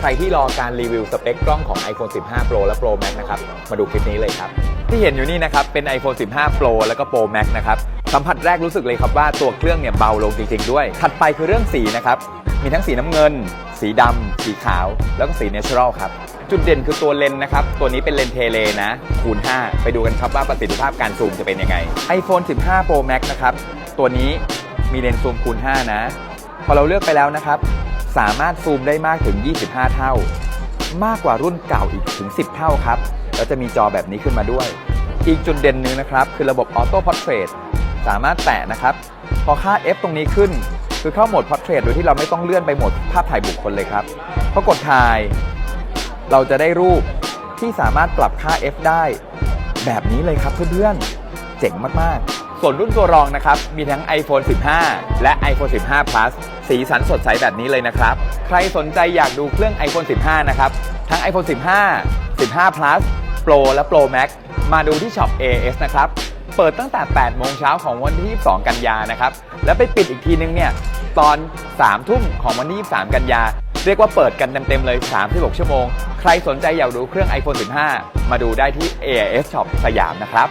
ใครที่รอการรีวิวสเปคกล้องของ iPhone 15 Pro และ Pro Max นะครับ มาดูคลิปนี้เลยครับ ที่เห็นอยู่นี่นะครับ เป็น iPhone 15 Pro แล้วก็ Pro Max นะครับ สัมผัสแรกรู้สึกเลยครับว่าตัวเครื่องเนี่ยเบาลงจริง ๆ ด้วย ถัดไปคือเรื่องสีนะครับ มีทั้งสีน้ำเงิน สีดำ สีขาว แล้วก็สีเนเชอรัลครับ จุดเด่นคือตัวเลนส์นะครับ ตัวนี้เป็นเลนส์เทเลนะ คูณ 5 ไปดูกันครับว่าประสิทธิภาพการซูมจะเป็นยังไง iPhone 15 Pro Max นะครับ ตัวนี้มีเลนส์ซูมคูณ 5 นะ พอเราเลือกไปแล้วนะครับ สามารถซูมได้มากถึง 25 เท่า มากกว่ารุ่นเก่าอีกถึง 10 เท่าครับ แล้วจะมีจอแบบนี้ขึ้นมาด้วย อีกจุดเด่นหนึ่งนะครับ คือระบบ Auto Portrait สามารถแตะนะครับ พอค่า F ตรงนี้ขึ้น คือเข้าโหมด Portrait โดยที่เราไม่ต้องเลื่อนไปโหมดภาพถ่ายบุคคลเลยครับพอกดถ่าย เราจะได้รูปที่สามารถปรับค่า F ได้ แบบนี้เลยครับเพื่อนๆ เจ๋งมากๆ ส่วนรุ่นตัวรองนะครับ มีทั้ง iPhone 15 และ iPhone 15 Plus สีสันสดใสแบบนี้เลยนะครับ ใครสนใจอยากดูเครื่อง iPhone 15 นะครับ ทั้ง iPhone 15 15 Plus Pro และ Pro Max มาดูที่ช็อป AS นะครับ เปิดตั้งแต่ 8 โมงเช้าของวันที่ 22 กันยานะครับ แล้วไปปิดอีกทีนึงเนี่ย ตอน 3 ทุ่มของวันที่ 23 กันยา เรียกว่าเปิดกันเต็มๆเลย 36 ชั่วโมง ใครสนใจอยากดูเครื่อง iPhone 15 มาดูได้ที่ AIS Shop สยามนะครับ